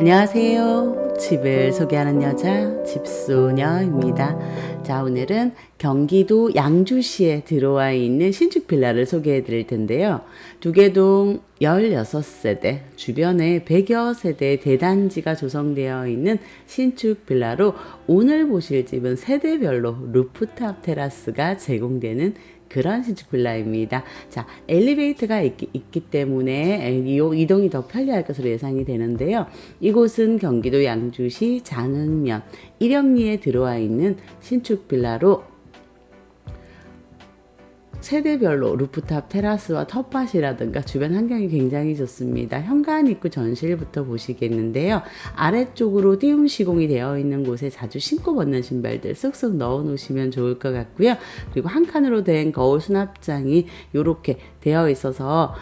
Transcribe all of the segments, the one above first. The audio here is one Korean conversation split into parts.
안녕하세요. 집을 소개하는 여자 집소녀입니다. 자, 오늘은 경기도 양주시에 들어와 있는 신축 빌라를 소개해 드릴 텐데요. 두개동 16세대, 주변에 100여 세대 대단지가 조성되어 있는 신축 빌라로 오늘 보실 집은 세대별로 루프탑 테라스가 제공되는 그런 신축 빌라입니다. 자, 엘리베이터가 있기, 있기 때문에 이동이 더 편리할 것으로 예상이 되는데요. 이곳은 경기도 양주시 장흥면 일영리에 들어와 있는 신축 빌라로 세대별로 루프탑 테라스와 텃밭이라든가 주변 환경이 굉장히 좋습니다. 현관 입구 전실부터 보시겠는데요. 아래쪽으로 띄움 시공이 되어 있는 곳에 자주 신고 벗는 신발들 쓱쓱 넣어 놓으시면 좋을 것 같고요. 그리고 한 칸으로 된 거울 수납장이 이렇게 되어 있어서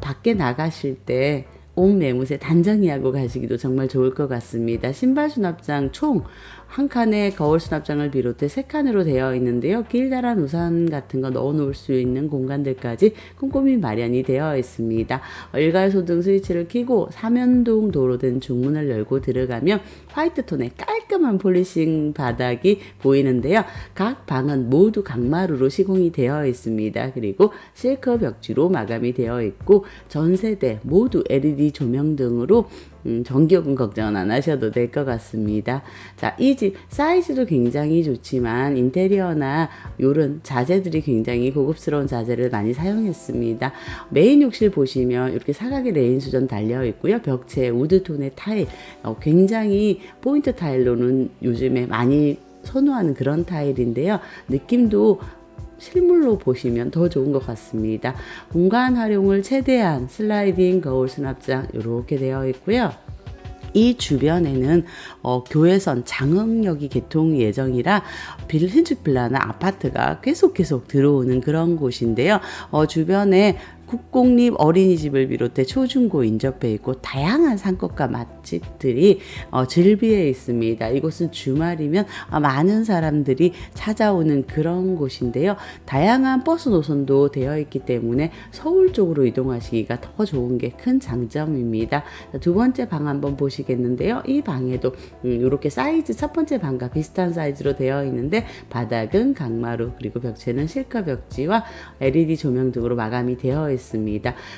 밖에 나가실 때옷 매무새 단정히 하고 가시기도 정말 좋을 것 같습니다. 신발 수납장 총 한 칸에 거울 수납장을 비롯해 세 칸으로 되어 있는데요. 길다란 우산 같은 거 넣어 놓을 수 있는 공간들까지 꼼꼼히 마련이 되어 있습니다. 일괄소등 스위치를 켜고 사면동 도로 된 중문을 열고 들어가면 화이트 톤의 깔끔한 폴리싱 바닥이 보이는데요. 각 방은 모두 강마루로 시공이 되어 있습니다. 그리고 실크 벽지로 마감이 되어 있고 전 세대 모두 LED 조명 등으로 음, 전기요금 걱정은 안 하셔도 될 것 같습니다. 자, 이 집 사이즈도 굉장히 좋지만 인테리어나 요런 자재들이 굉장히 고급스러운 자재를 많이 사용했습니다. 메인 욕실 보시면 이렇게 사각의 레인 수전 달려 있고요. 벽체 우드톤의 타일 어, 굉장히 포인트 타일로는 요즘에 많이 선호하는 그런 타일인데요. 느낌도 실물로 보시면 더 좋은 것 같습니다. 공간 활용을 최대한 슬라이딩 거울 수납장 이렇게 되어 있고요. 이 주변에는 어, 교회선 장흥역이 개통 예정이라 빌, 신축 빌라나 아파트가 계속 계속 들어오는 그런 곳인데요. 어, 주변에 국공립 어린이집을 비롯해 초중고 인접해 있고 다양한 상권과 맛집들이 어, 즐비해 있습니다. 이곳은 주말이면 아, 많은 사람들이 찾아오는 그런 곳인데요. 다양한 버스 노선도 되어 있기 때문에 서울 쪽으로 이동하시기가 더 좋은 게 큰 장점입니다. 두 번째 방 한번 보시겠는데요. 이 방에도 음, 이렇게 사이즈 첫 번째 방과 비슷한 사이즈로 되어 있는데 바닥은 강마루 그리고 벽체는 실크 벽지와 LED 조명 등으로 마감이 되어 있습니다.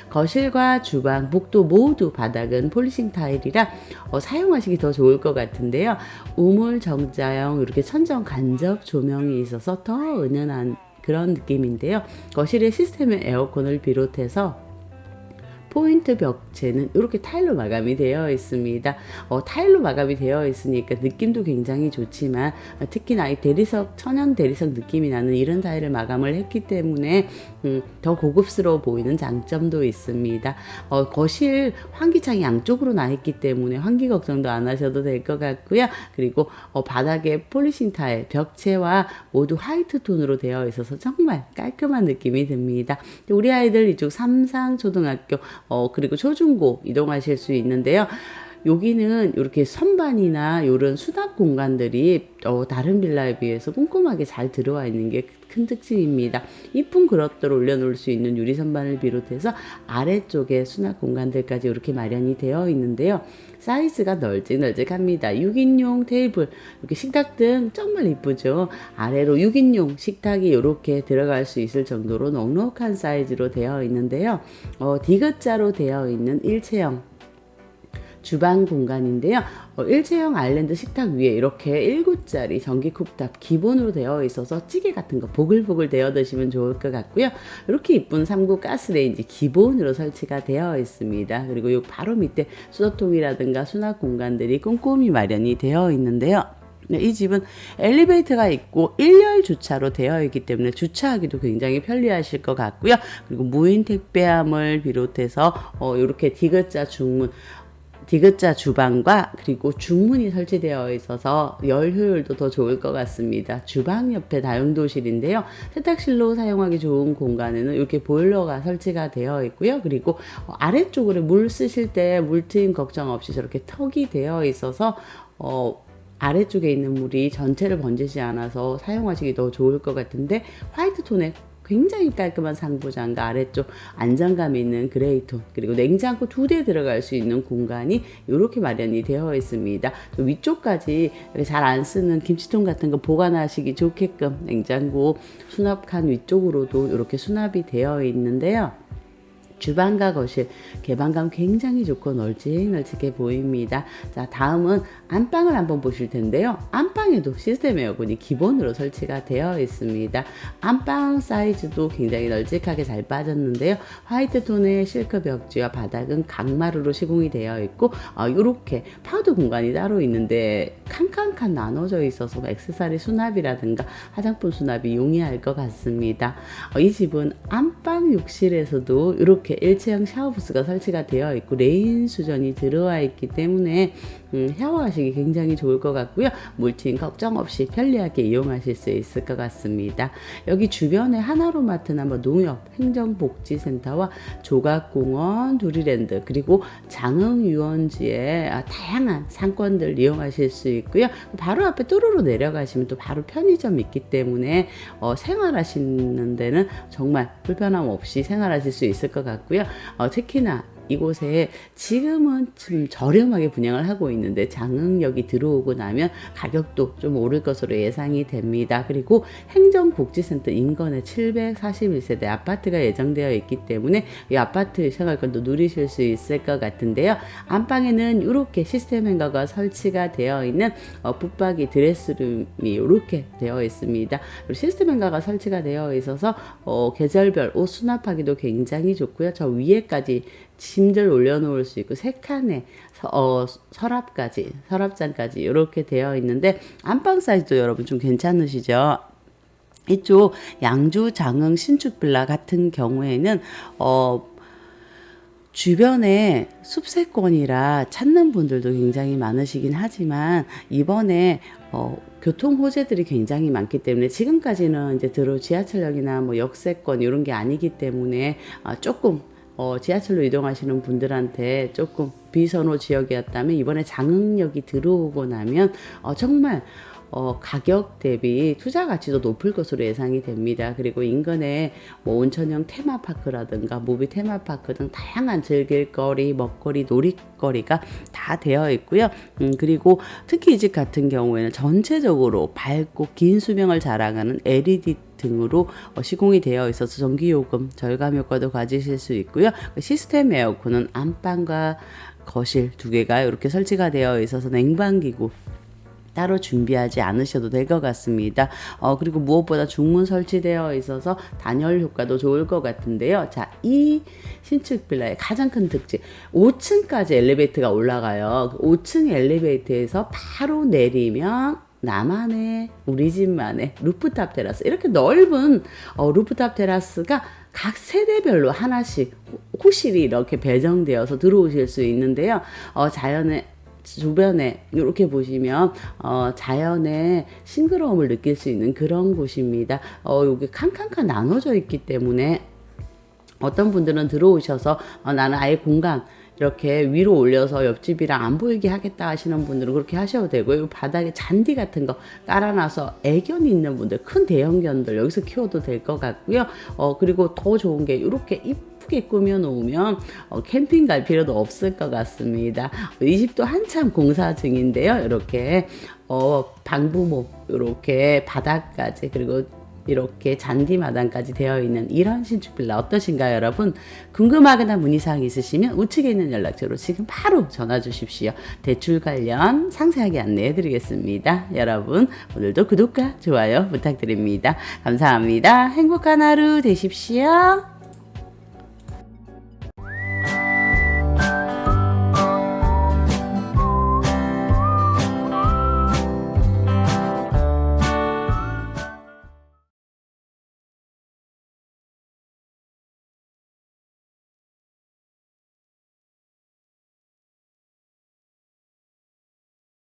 거실과 주방, 복도 모두 바닥은 폴리싱 타일이라 어, 사용하시기 더 좋을 것 같은데요. 우물 정자형 이렇게 천정 간접 조명이 있어서 더 은은한 그런 느낌인데요. 거실의 시스템의 에어컨을 비롯해서 포인트 벽체는 이렇게 타일로 마감이 되어 있습니다. 어, 타일로 마감이 되어 있으니까 느낌도 굉장히 좋지만 어, 특히나 이 대리석 천연 대리석 느낌이 나는 이런 타일을 마감을 했기 때문에 음, 더 고급스러워 보이는 장점도 있습니다. 어, 거실 환기창이 양쪽으로 나 있기 때문에 환기 걱정도 안 하셔도 될 것 같고요. 그리고 어, 바닥에 폴리싱 타일 벽체와 모두 화이트 톤으로 되어 있어서 정말 깔끔한 느낌이 듭니다. 우리 아이들 이쪽 삼상 초등학교 어, 그리고 초중고 이동하실 수 있는데요. 여기는 이렇게 선반이나 이런 수납 공간들이 어, 다른 빌라에 비해서 꼼꼼하게 잘 들어와 있는 게 큰 특징입니다. 이쁜 그릇들을 올려놓을 수 있는 유리 선반을 비롯해서 아래쪽에 수납 공간들까지 이렇게 마련이 되어 있는데요. 사이즈가 널찍널찍합니다. 6인용 테이블, 이렇게 식탁 등 정말 이쁘죠. 아래로 6인용 식탁이 이렇게 들어갈 수 있을 정도로 넉넉한 사이즈로 되어 있는데요. 어, 디귿자로 되어 있는 일체형 주방 공간인데요. 어, 일체형 아일랜드 식탁 위에 이렇게 1구짜리 전기 쿡탑 기본으로 되어 있어서 찌개 같은 거 보글보글 데워 드시면 좋을 것 같고요. 이렇게 이쁜 3구 가스레인지 기본으로 설치가 되어 있습니다. 그리고 요 바로 밑에 수저통이라든가 수납 공간들이 꼼꼼히 마련이 되어 있는데요. 네, 이 집은 엘리베이터가 있고 일렬 주차로 되어 있기 때문에 주차하기도 굉장히 편리하실 것 같고요. 그리고 무인 택배함을 비롯해서 어, 이렇게 디귿자 중문 디귿자 주방과 그리고 중문이 설치되어 있어서 열 효율도 더 좋을 것 같습니다. 주방 옆에 다용도실인데요. 세탁실로 사용하기 좋은 공간에는 이렇게 보일러가 설치가 되어 있고요. 그리고 아래쪽으로 물 쓰실 때 물트임 걱정 없이 저렇게 턱이 되어 있어서 어, 아래쪽에 있는 물이 전체를 번지지 않아서 사용하시기 더 좋을 것 같은데 화이트 톤의 굉장히 깔끔한 상부장과 아래쪽 안정감 있는 그레이톤 그리고 냉장고 두 대 들어갈 수 있는 공간이 이렇게 마련이 되어 있습니다. 또 위쪽까지 잘 안 쓰는 김치통 같은 거 보관하시기 좋게끔 냉장고 수납칸 위쪽으로도 이렇게 수납이 되어 있는데요. 주방과 거실 개방감 굉장히 좋고 널찍널찍해 보입니다. 자 다음은 안방을 한번 보실 텐데요. 안방에도 시스템 에어컨이 기본으로 설치가 되어 있습니다. 안방 사이즈도 굉장히 널찍하게 잘 빠졌는데요. 화이트 톤의 실크 벽지와 바닥은 강마루로 시공이 되어 있고 이렇게 파우더 공간이 따로 있는데 칸칸칸 나눠져 있어서 액세서리 수납이라든가 화장품 수납이 용이할 것 같습니다. 어, 이 집은 안방 욕실에서도 이렇게 일체형 샤워부스가 설치가 되어 있고 레인 수전이 들어와 있기 때문에 음, 샤워하시기 굉장히 좋을 것 같고요. 물팅 걱정 없이 편리하게 이용하실 수 있을 것 같습니다. 여기 주변에 하나로마트나 뭐 농협, 행정복지센터와 조각공원, 두리랜드 그리고 장흥유원지에 아, 다양한 상권들 이용하실 수 있고요. 바로 앞에 뚜루로 내려가시면 또 바로 편의점 있기 때문에 어, 생활하시는 데는 정말 불편함 없이 생활하실 수 있을 것 같고요. 어, 특히나 이곳에 지금은 좀 저렴하게 분양을 하고 있는데 장흥역이 들어오고 나면 가격도 좀 오를 것으로 예상이 됩니다. 그리고 행정복지센터 인근에 741세대 아파트가 예정되어 있기 때문에 이 아파트 생활권도 누리실 수 있을 것 같은데요. 안방에는 이렇게 시스템 행거가 설치가 되어 있는 어, 붙박이 드레스룸이 이렇게 되어 있습니다. 그리고 시스템 행거가 설치가 되어 있어서 어, 계절별 옷 수납하기도 굉장히 좋고요. 저 위에까지 짐들 올려놓을 수 있고 세 칸에 어, 서랍까지 서랍장까지 이렇게 되어 있는데 안방 사이즈도 여러분 좀 괜찮으시죠? 이쪽 양주 장흥 신축 빌라 같은 경우에는 어 주변에 숲세권이라 찾는 분들도 굉장히 많으시긴 하지만 이번에 어, 교통 호재들이 굉장히 많기 때문에 지금까지는 이제 들어 지하철역이나 뭐 역세권 이런 게 아니기 때문에 아, 조금 어, 지하철로 이동하시는 분들한테 조금 비선호 지역이었다면 이번에 장흥역이 들어오고 나면 어, 정말 어, 가격 대비 투자 가치도 높을 것으로 예상이 됩니다. 그리고 인근에 뭐 온천형 테마파크라든가 무비 테마파크 등 다양한 즐길거리, 먹거리, 놀이거리가 다 되어 있고요. 음, 그리고 특히 이 집 같은 경우에는 전체적으로 밝고 긴 수명을 자랑하는 LED 등으로 어, 시공이 되어 있어서 전기요금 절감 효과도 가지실 수 있고요. 시스템 에어컨은 안방과 거실 두 개가 이렇게 설치가 되어 있어서 냉방기구 따로 준비하지 않으셔도 될 것 같습니다. 어, 그리고 무엇보다 중문 설치되어 있어서 단열 효과도 좋을 것 같은데요. 자, 이 신축 빌라의 가장 큰 특징, 5층까지 엘리베이터가 올라가요. 5층 엘리베이터에서 바로 내리면 나만의 우리 집만의 루프탑 테라스 이렇게 넓은 어, 루프탑 테라스가 각 세대별로 하나씩 호실이 이렇게 배정되어서 들어오실 수 있는데요. 어, 자연의 주변에 이렇게 보시면 어, 자연의 싱그러움을 느낄 수 있는 그런 곳입니다. 어, 여기 칸칸칸 나눠져 있기 때문에 어떤 분들은 들어오셔서 어, 나는 아예 공간 이렇게 위로 올려서 옆집이랑 안 보이게 하겠다 하시는 분들은 그렇게 하셔도 되고요. 바닥에 잔디 같은 거 깔아놔서 애견이 있는 분들, 큰 대형견들 여기서 키워도 될 것 같고요. 어, 그리고 더 좋은 게 이렇게 이쁘게 꾸며 놓으면 어, 캠핑 갈 필요도 없을 것 같습니다. 이 집도 한참 공사 중인데요. 이렇게 어, 방부모 이렇게 바닥까지 그리고 이렇게 잔디 마당까지 되어 있는 이런 신축 빌라 어떠신가요, 여러분? 궁금하거나 문의사항 있으시면 우측에 있는 연락처로 지금 바로 전화 주십시오. 대출 관련 상세하게 안내해 드리겠습니다. 여러분, 오늘도 구독과 좋아요 부탁드립니다. 감사합니다. 행복한 하루 되십시오.